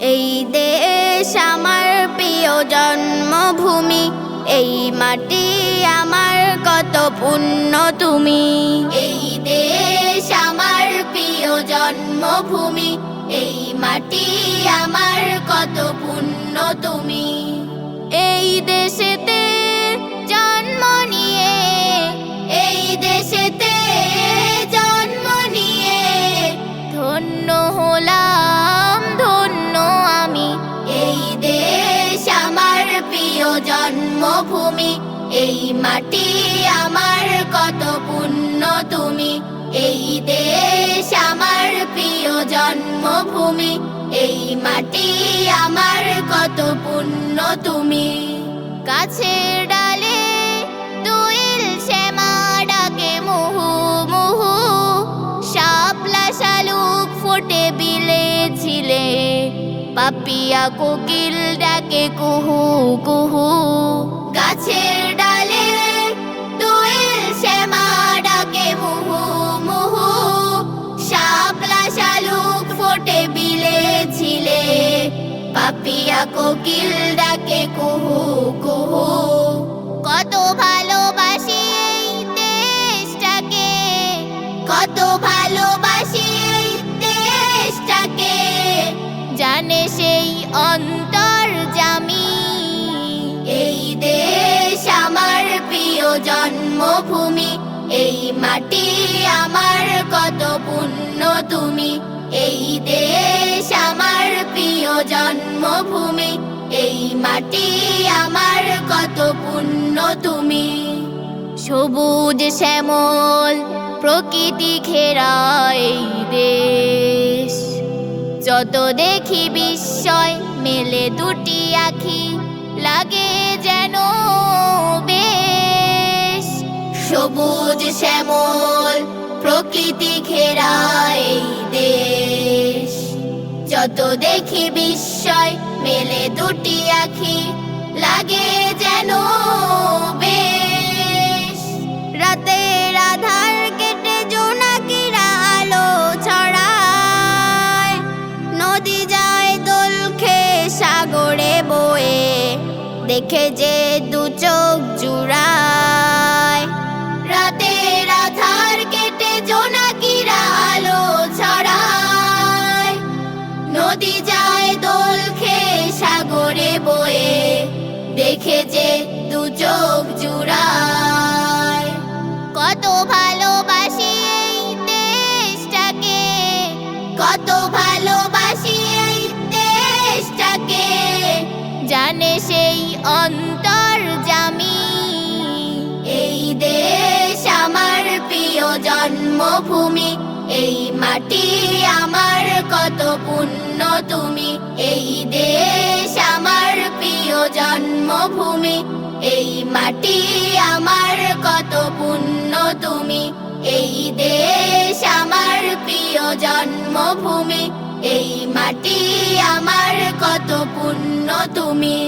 এই দেশ আমার প্রিয় জন্মভূমি, এই মাটি আমার কত পুণ্য তুমি। এই দেশ আমার প্রিয় জন্মভূমি, এই মাটি আমার কত পুণ্য তুমি। মাটি আমার কত পুণ্য তুমি? এই দেশ আমার প্রিয় জন্মভূমি। এই মাটি আমার কত পুণ্য তুমি? গাছের ডালে দুইল শ্যামা ডাকে মুহু মুহু। শাপলা শালুক ফোটে বিলে ছিলে পাপিয়া কোকিল ডাকে কুহু কুহু। গাছের ফোটে ছিলে। পাপিয়া কোকিল ডাকে কুহু কুহু। কত ভালোবাসি এই দেশটাকে। কত ভালোবাসি এই দেশটাকে। জানে সেই অন্তর জামি। এই দেশ আমার প্রিয় জন্মভূমি। এই মাটি আমার কত পুণ্য তুমি। এই দেশ আমার প্রিয় জন্মভূমি। এই মাটি আমার কত পুণ্য তুমি। সবুজ শ্যামল, প্রকৃতি ঘেরা এই দেশ। যত দেখি বিস্ময়, মেলে দুটি আখি, লাগে যেন বেশ। সবুজ শ্যামল, প্রকৃতি ঘেরা এই যত দেখি বিস্ময়, মেলে দুটি আখি, লাগে যেন বেশ। রাতের কেটে আলো নদী যায় খেয়ে সাগরে বয়ে। দেখে যে দু চোখ জুড়ায় যে দু চোখ জুড়ায়। কত ভালোবাসি এই দেশটাকে। কত ভালোবাসি এই দেশটাকে। জানে সেই অন্তর জামি। এই দেশ আমার প্রিয় জন্মভূমি। এই মাটি আমার কত পুণ্য তুমি। জন্মভূমি। এই মাটি আমার কত পুণ্য তুমি। এই দেশ আমার প্রিয় জন্মভূমি। এই মাটি আমার কত পুণ্য তুমি।